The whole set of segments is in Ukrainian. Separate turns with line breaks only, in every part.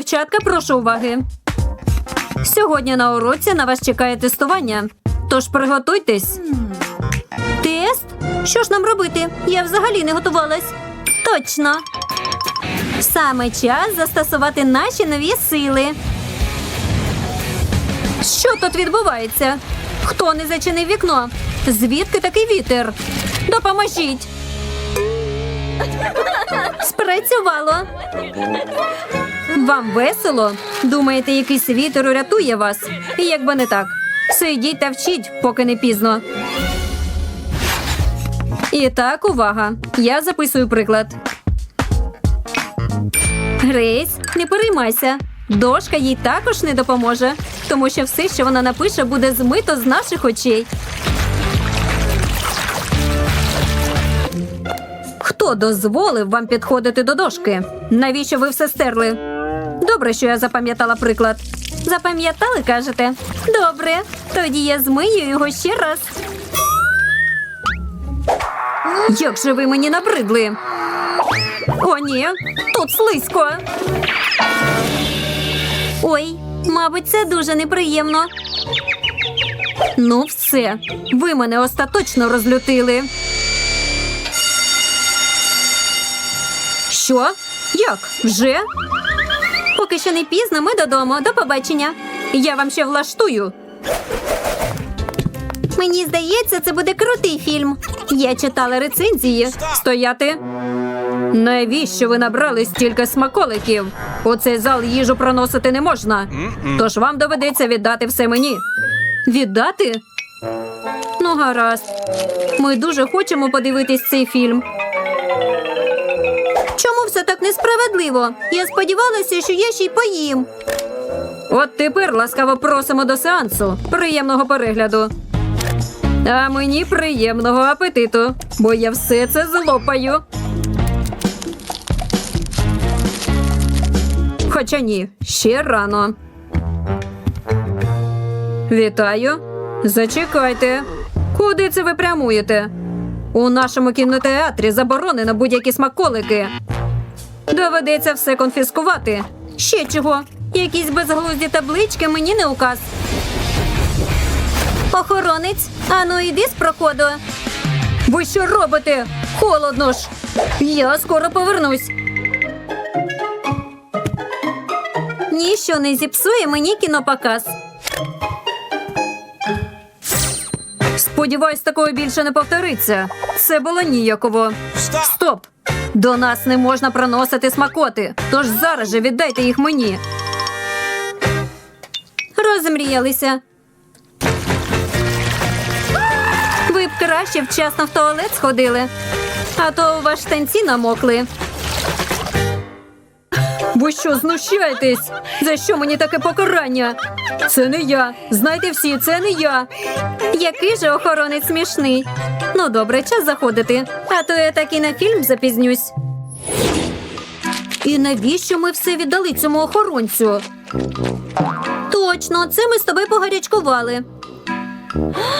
Дівчатка, прошу уваги. Сьогодні на уроці на вас чекає тестування. Тож приготуйтесь. Тест? Що ж нам робити? Я взагалі не готувалась. Точно. Саме час застосувати наші нові сили. Що тут відбувається? Хто не зачинив вікно? Звідки такий вітер? Допоможіть. Спрацювало. Вам весело? Думаєте, якийсь вітер урятує вас? Якби не так. Сидіть та вчіть, поки не пізно. І так, увага. Я записую приклад. Грейс, не переймайся. Дошка їй також не допоможе, тому що все, що вона напише, буде змито з наших очей. Дозволив вам підходити до дошки? Навіщо ви все стерли? Добре, що я запам'ятала приклад. Запам'ятали, кажете? Добре, тоді я змию його ще раз. Як же ви мені набридли? О, ні, тут слизько. Ой, мабуть, це дуже неприємно. Ну, все, ви мене остаточно розлютили. Що? Як? Вже? Поки що не пізно, ми додому. До побачення. Я вам ще влаштую. Мені здається, це буде крутий фільм. Я читала рецензії. Стояти. Навіщо ви набрали стільки смаколиків? У цей зал їжу проносити не можна. Тож вам доведеться віддати все мені. Віддати? Ну, гаразд. Ми дуже хочемо подивитись цей фільм. Все так несправедливо? Я сподівалася, що я ще й поїм. От тепер ласкаво просимо до сеансу. Приємного перегляду. А мені приємного апетиту, бо я все це злопаю. Хоча ні, ще рано. Вітаю. Зачекайте. Куди це ви прямуєте? У нашому кінотеатрі заборонено будь-які смаколики. Доведеться все конфіскувати. Ще чого? Якісь безглузді таблички мені не указ. Охоронець, ану йди з проходу. Ви що робите? Холодно ж. Я скоро повернусь. Ніщо не зіпсує мені кінопоказ. Сподіваюсь, такого більше не повториться. Це було ніяково. Стоп! До нас не можна проносити смакоти. Тож зараз же віддайте їх мені. Розмріялися. Ви б краще вчасно в туалет сходили, а то у вас штанці намокли. Ви що, знущаєтесь? За що мені таке покарання? Це не я. Знайте всі, це не я. Який же охоронець смішний. Ну, добре, час заходити. А то я так і на фільм запізнюсь. І навіщо ми все віддали цьому охоронцю? Точно, це ми з тобою погарячкували.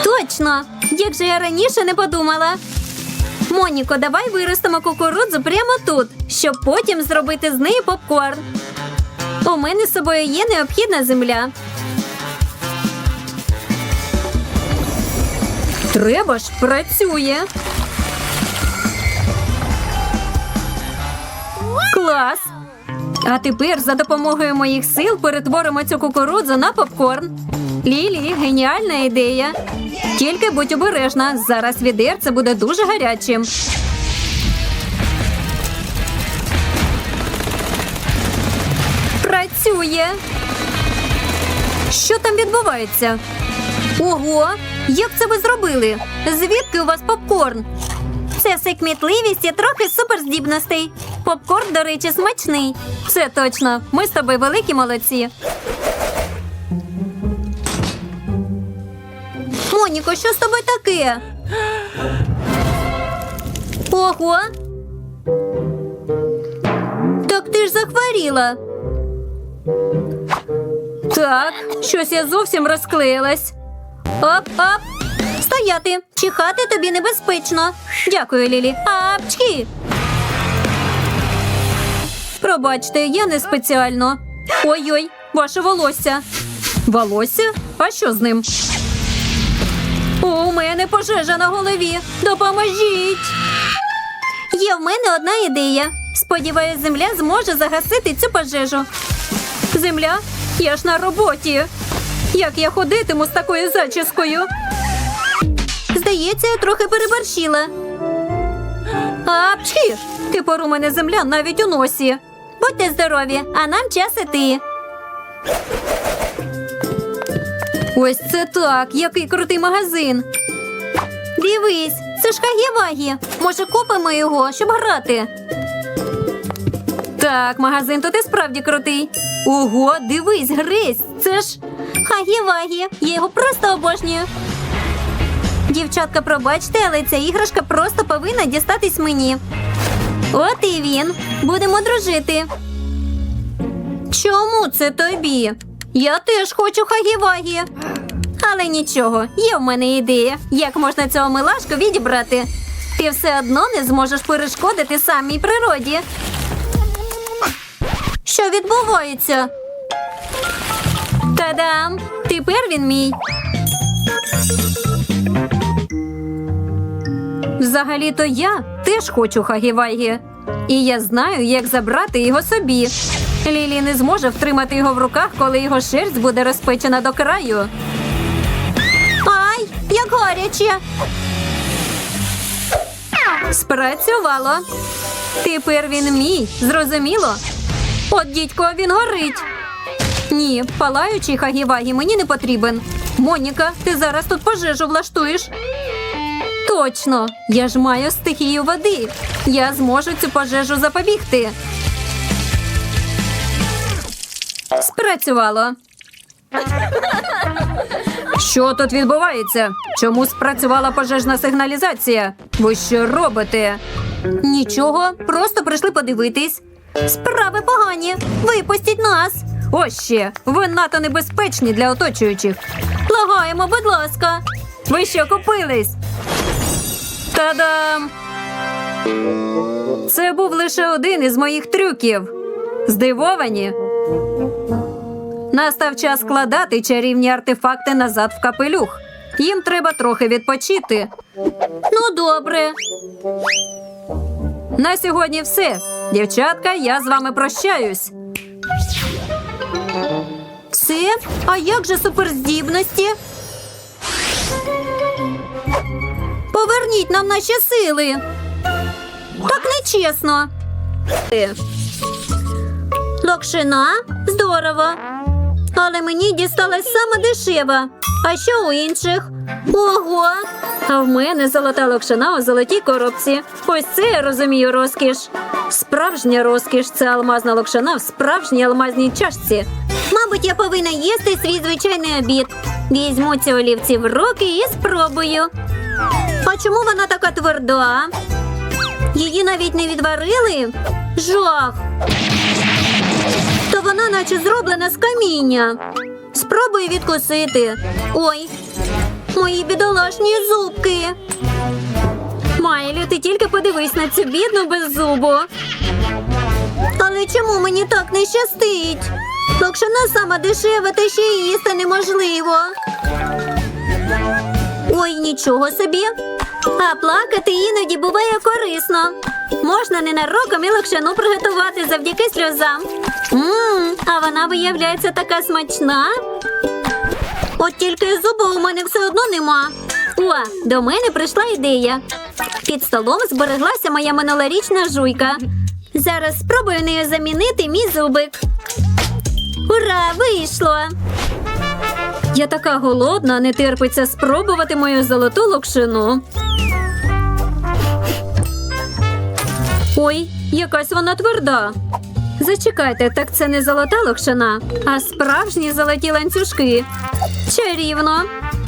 Точно! Як же я раніше не подумала. Моніко, давай виростемо кукурудзу прямо тут, щоб потім зробити з неї попкорн. У мене з собою є необхідна земля. Треба ж працює. Клас! А тепер за допомогою моїх сил перетворимо цю кукурудзу на попкорн. Лілі, геніальна ідея. Тільки будь обережна, зараз відерце буде дуже гарячим. Працює. Що там відбувається? Ого, як це ви зробили? Звідки у вас попкорн? Це все кмітливість і трохи суперздібностей. Попкорн, до речі, смачний. Це точно. Ми з тобою великі молодці. Моніко, що з тобою таке? Ого. Так ти ж захворіла. Так, щось я зовсім розклеїлась. Оп-оп. Стояти. Чихати тобі небезпечно. Дякую, Лілі. Апчхі. Пробачте, я не спеціально. Ой-ой, ваше волосся. Волосся? А що з ним? У мене пожежа на голові. Допоможіть. Є в мене одна ідея. Сподіваюсь, земля зможе загасити цю пожежу. Земля? Я ж на роботі. Як я ходитиму з такою зачіскою? Здається, я трохи переборщила. Апчхі! Тепер у мене земля навіть у носі. Будьте здорові, а нам час іти. Ось це так, який крутий магазин. Дивись, це ж Хагі-Вагі. Може, купимо його, щоб грати. Так, магазин тут і справді крутий. Ого, дивись, Грейс, це ж Хагі-Вагі. Я його просто обожнюю. Дівчатка, пробачте, але ця іграшка просто повинна дістатись мені. От і він. Будемо дружити. Чому це тобі? Я теж хочу хагі-вагі. Але нічого, є в мене ідея, як можна цього милашку відібрати. Ти все одно не зможеш перешкодити самій природі. Що відбувається? Та-дам! Тепер він мій. Взагалі-то я теж хочу Хагі-Вагі. І я знаю, як забрати його собі. Лілі не зможе втримати його в руках, коли його шерсть буде розпечена до краю. Гаряче. Спрацювало. Тепер він мій, зрозуміло? От дідько, він горить. Ні, палаючий Хагі-Вагі мені не потрібен. Моніка, ти зараз тут пожежу влаштуєш. Точно, я ж маю стихію води. Я зможу цю пожежу запобігти. Спрацювало. Що тут відбувається? Чому спрацювала пожежна сигналізація? Ви що робите? Нічого, просто прийшли подивитись. Справи погані. Випустіть нас. Ось ще, ви надто небезпечні для оточуючих. Лагаємо, будь ласка. Ви що купились? Та-дам! Це був лише один із моїх трюків. Здивовані? Настав час складати чарівні артефакти назад в капелюх. Їм треба трохи відпочити. Ну, добре. На сьогодні все. Дівчатка, я з вами прощаюсь. Все? А як же суперздібності? Поверніть нам наші сили. Так нечесно. Локшина? Здорово. Але мені дісталась саме дешева. А що у інших? Ого! А в мене золота локшина у золотій коробці. Ось це я розумію розкіш. Справжня розкіш це алмазна локшина в справжній алмазній чашці. Мабуть, я повинна їсти свій звичайний обід. Візьму ці олівці в руки і спробую. А чому вона така тверда? Її навіть не відварили? Жах! Вона наче зроблена з каміння. Спробую відкусити. Ой, мої бідолашні зубки. Майлі, ти тільки подивись на цю бідну беззубу. Але чому мені так не щастить? Локшина сама дешева, та ще й їсти неможливо. Ой, нічого собі. А плакати іноді буває корисно. Можна ненароком і локшину приготувати завдяки сльозам. Мм, а вона виявляється така смачна. От тільки зуба у мене все одно нема. О, до мене прийшла ідея. Під столом збереглася моя минулорічна жуйка. Зараз спробую нею замінити мій зубик. Ура, вийшло! Я така голодна, не терпиться спробувати мою золоту локшину. Ой, якась вона тверда. Зачекайте, так це не золота локшина, а справжні золоті ланцюжки. Чарівно.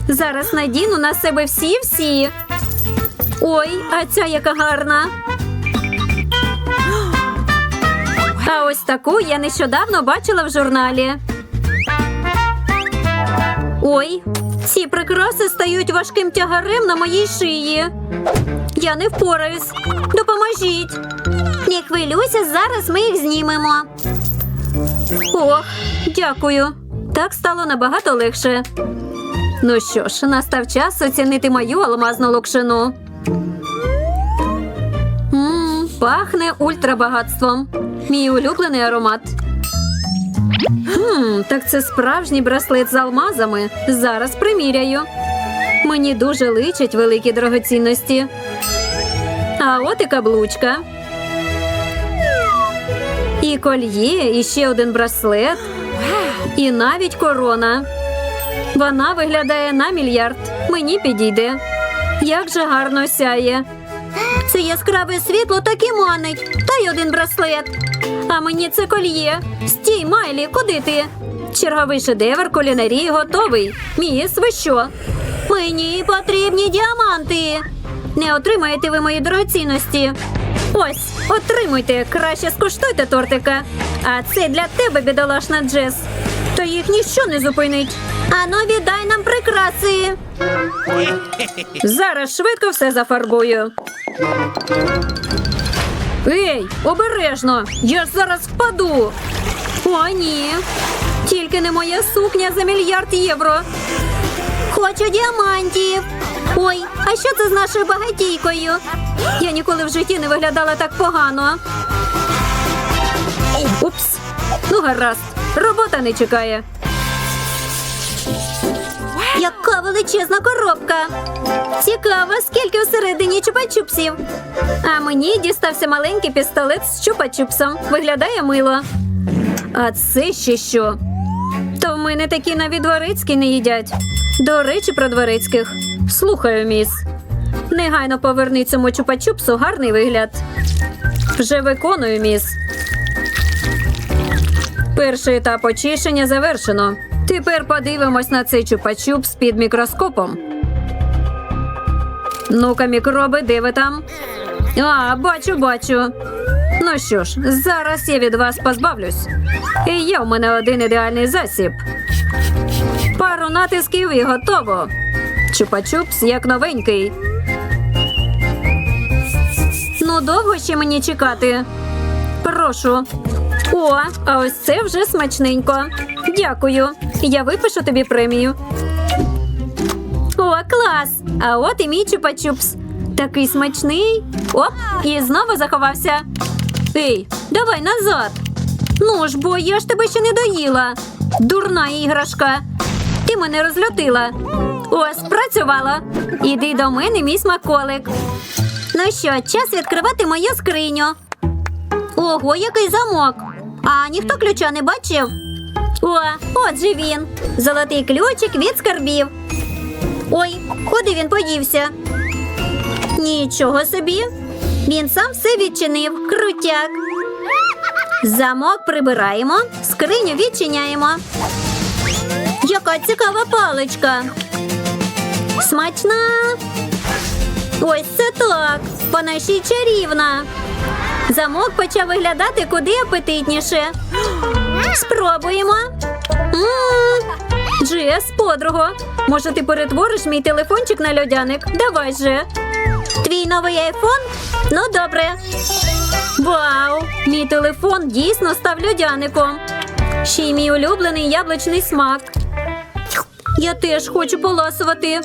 Зараз надіну на себе всі-всі. Ой, а ця яка гарна. А ось таку я нещодавно бачила в журналі. Ой, ці прикраси стають важким тягарем на моїй шиї. Я не впораюсь. Допоможіть. Не хвилюйся, зараз ми їх знімемо. Ох, дякую. Так стало набагато легше. Ну що ж, настав час оцінити мою алмазну локшину. Мм, пахне ультрабагатством. Мій улюблений аромат. Хм, так це справжній браслет з алмазами. Зараз приміряю. Мені дуже личать великі дорогоцінності. А от і каблучка. І кольє, і ще один браслет, і навіть корона. Вона виглядає на мільярд. Мені підійде. Як же гарно сяє. Це яскраве світло так і манить. Та й один браслет. А мені це кольє. Стій, Майлі, куди ти? Черговий шедевр кулінарії готовий. Міс, ви що? Мені потрібні діаманти. Не отримаєте ви мої дорогоцінності. Ось, отримуйте, краще скуштуйте тортика. А це для тебе, бідолашна Джес. То їх ніщо не зупинить. Ану, віддай нам прикраси. Зараз швидко все зафарбую. Ей, обережно! Я ж зараз впаду. О, ні. Тільки не моя сукня за мільярд євро. Хочу діамантів. Ой, а що це з нашою багатійкою? Я ніколи в житті не виглядала так погано. Упс. Ну, гаразд. Робота не чекає. Яка величезна коробка. Цікаво, скільки всередині чупа-чупсів. А мені дістався маленький пістолет з чупа-чупсом. Виглядає мило. А це ще що? То в мене такі навіть дворецькі не їдять. До речі, про дворецьких. Слухаю, міс. Негайно поверни цьому чупа-чупсу гарний вигляд. Вже виконую, міс. Перший етап очищення завершено. Тепер подивимось на цей чупа-чупс під мікроскопом. Ну-ка, мікроби, де ви там? А, бачу, бачу. Ну що ж, зараз я від вас позбавлюсь. І є в мене один ідеальний засіб. Пару натисків і готово. Чупа-чупс як новенький. Ну, довго ще мені чекати. Прошу. О, а ось це вже смачненько. Дякую. Я випишу тобі премію. О, клас! А от і мій чупа-чупс. Такий смачний. Оп, і знову заховався. Ей, давай назад. Ну ж, бо я ж тебе ще не доїла. Дурна іграшка. Ти мене розлютила. О, спрацювала. Іди до мене, мій смаколик. Ну що, час відкривати мою скриню. Ого, який замок. А ніхто ключа не бачив? О, от же він. Золотий ключик від скарбів. Ой, куди він подівся? Нічого собі. Він сам все відчинив. Крутяк. Замок прибираємо, скриню відчиняємо. Яка цікава паличка. Смачна. Ось це так. Вона ще й чарівна. Замок почав виглядати куди апетитніше. Спробуємо. М. Джес, подруго, може ти перетвориш мій телефончик на льодяник? Давай же. Твій новий айфон? Ну, добре. Вау! Мій телефон дійсно став льодяником. Ще й мій улюблений яблучний смак. Я теж хочу поласувати.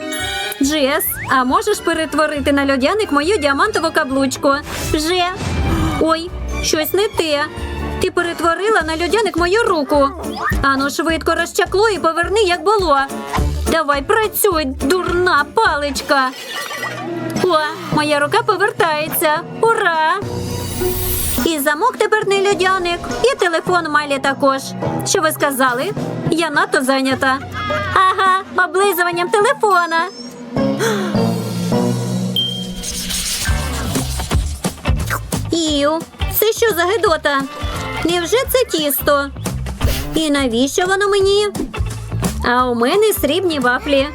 Джес, а можеш перетворити на льодяник мою діамантову каблучку? Вже. Ой, щось не те. Ти перетворила на льодяник мою руку. Ану, швидко розчакло і поверни, як було. Давай працюй, дурна паличка. О, моя рука повертається. Ура! І замок тепер не льодяник, і телефон Майлі також. Що ви сказали? Я надто зайнята. Ага, облизуванням телефона. Ію, це що за гидота? Невже це тісто? І навіщо воно мені? А у мене срібні вафлі.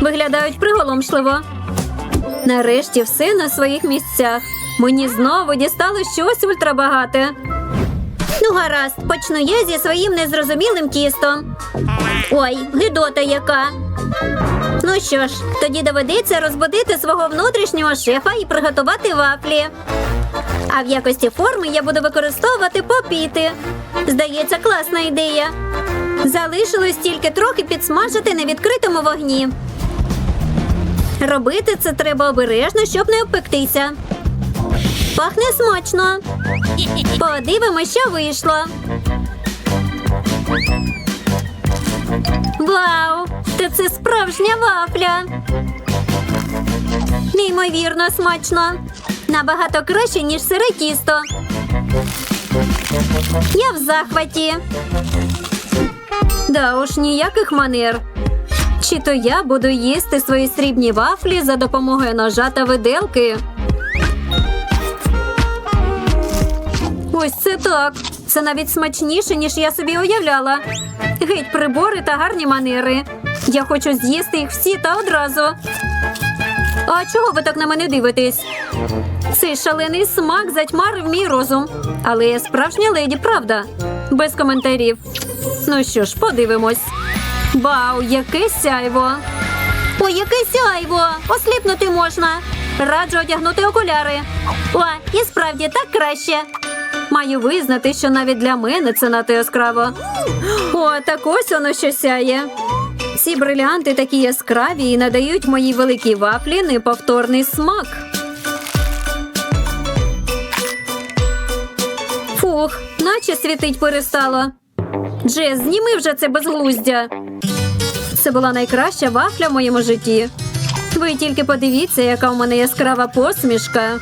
Виглядають приголомшливо. Нарешті все на своїх місцях. Мені знову дістало щось ультрабагате. Ну, гаразд, почну я зі своїм незрозумілим тістом. Ой, гидота яка. Ну що ж, тоді доведеться розбудити свого внутрішнього шефа і приготувати вафлі. А в якості форми я буду використовувати попіти. Здається, класна ідея. Залишилось тільки трохи підсмажити на відкритому вогні. Робити це треба обережно, щоб не обпектися. Пахне смачно. Подивимося, що вийшло. Вау! Та це справжня вафля. Неймовірно смачно. Набагато краще, ніж сире тісто. Я в захваті. Да уж ніяких манер. Чи то я буду їсти свої срібні вафлі за допомогою ножа та виделки? Ось це так. Це навіть смачніше, ніж я собі уявляла. Геть прибори та гарні манери. Я хочу з'їсти їх всі та одразу. А чого ви так на мене дивитесь? Цей шалений смак затьмарив мій розум. Але я справжня леді, правда? Без коментарів. Ну що ж, подивимось. Вау, яке сяйво! Ой, яке сяйво! Осліпнути можна. Раджу одягнути окуляри. О, і справді так краще. Маю визнати, що навіть для мене це надто яскраво. О, так ось воно що сяє. Ці брилянти такі яскраві і надають моїй великій вафлі неповторний смак. Фух, наче світить перестало. Джез, зніми вже це безглуздя. Це була найкраща вафля в моєму житті. Ви тільки подивіться, яка у мене яскрава посмішка.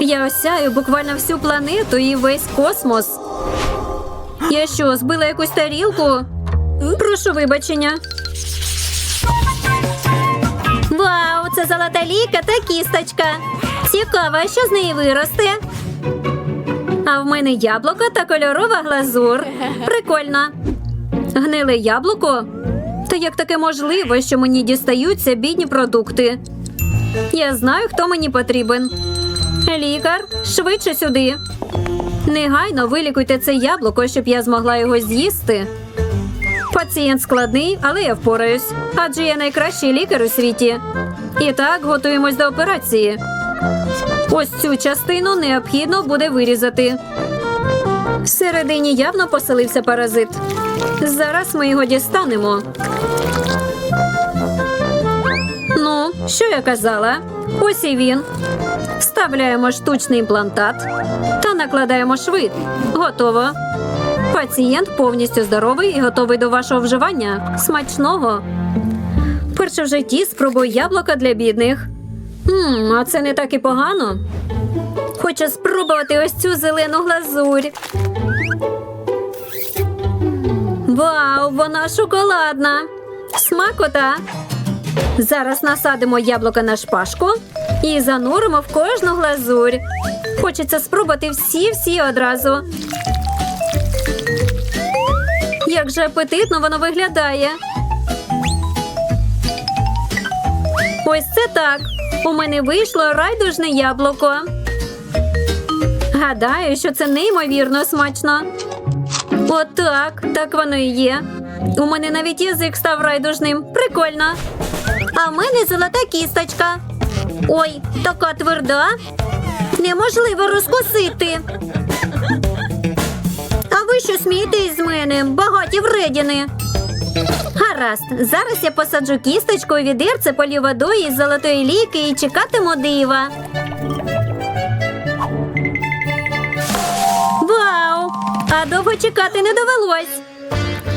Я осяю буквально всю планету і весь космос. Я що, збила якусь тарілку? Прошу вибачення. Вау, це золота ліка та кісточка. Цікаво, що з неї виросте? А в мене яблуко та кольорова глазур. Прикольно. Гниле яблуко? Та як таке можливо, що мені дістаються бідні продукти? Я знаю, хто мені потрібен. Лікар, швидше сюди. Негайно вилікуйте це яблуко, щоб я змогла його з'їсти. Пацієнт складний, але я впораюсь, адже я найкращий лікар у світі. І так, готуємось до операції. Ось цю частину необхідно буде вирізати. Всередині явно поселився паразит. Зараз ми його дістанемо. Ну, що я казала? Ось і він. Вставляємо штучний імплантат та накладаємо шви. Готово. Пацієнт повністю здоровий і готовий до вашого вживання. Смачного. Перше в житті спробуй яблука для бідних. Хм, а це не так і погано. Хочу спробувати ось цю зелену глазурь. Вау, вона шоколадна. Смакота. Зараз насадимо яблука на шпажку і зануримо в кожну глазурь. Хочеться спробувати всі-всі одразу. Як же апетитно воно виглядає. Ось це так. У мене вийшло райдужне яблуко. Гадаю, що це неймовірно смачно. Отак, так воно і є. У мене навіть язик став райдужним. Прикольно. А в мене золота кісточка. Ой, така тверда. Неможливо розкусити. А ви що смієтесь з мене? Багаті вредіни. Гаразд, зараз я посаджу кісточку у відерце полю водою із золотої ліки і чекатиму дива. Вау! А довго чекати не довелось.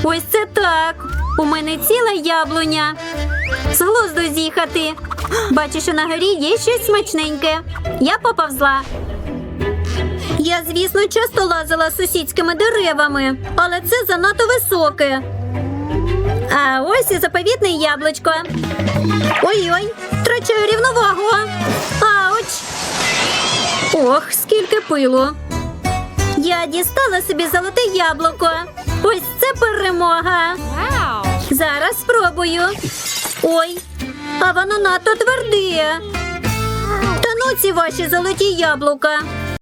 Ось це так. У мене ціла яблуня. З глузду з'їхати. Бачу, що на горі є щось смачненьке. Я поповзла. Я, звісно, часто лазила сусідськими деревами, але це занадто високе. А ось і заповітне яблучко. Ой-ой, втрачаю рівновагу. Ауч! Ох, скільки пилу. Я дістала собі золоте яблуко. Ось це перемога. Зараз спробую. Ой, а воно надто тверде. Та ну ці ваші золоті яблука.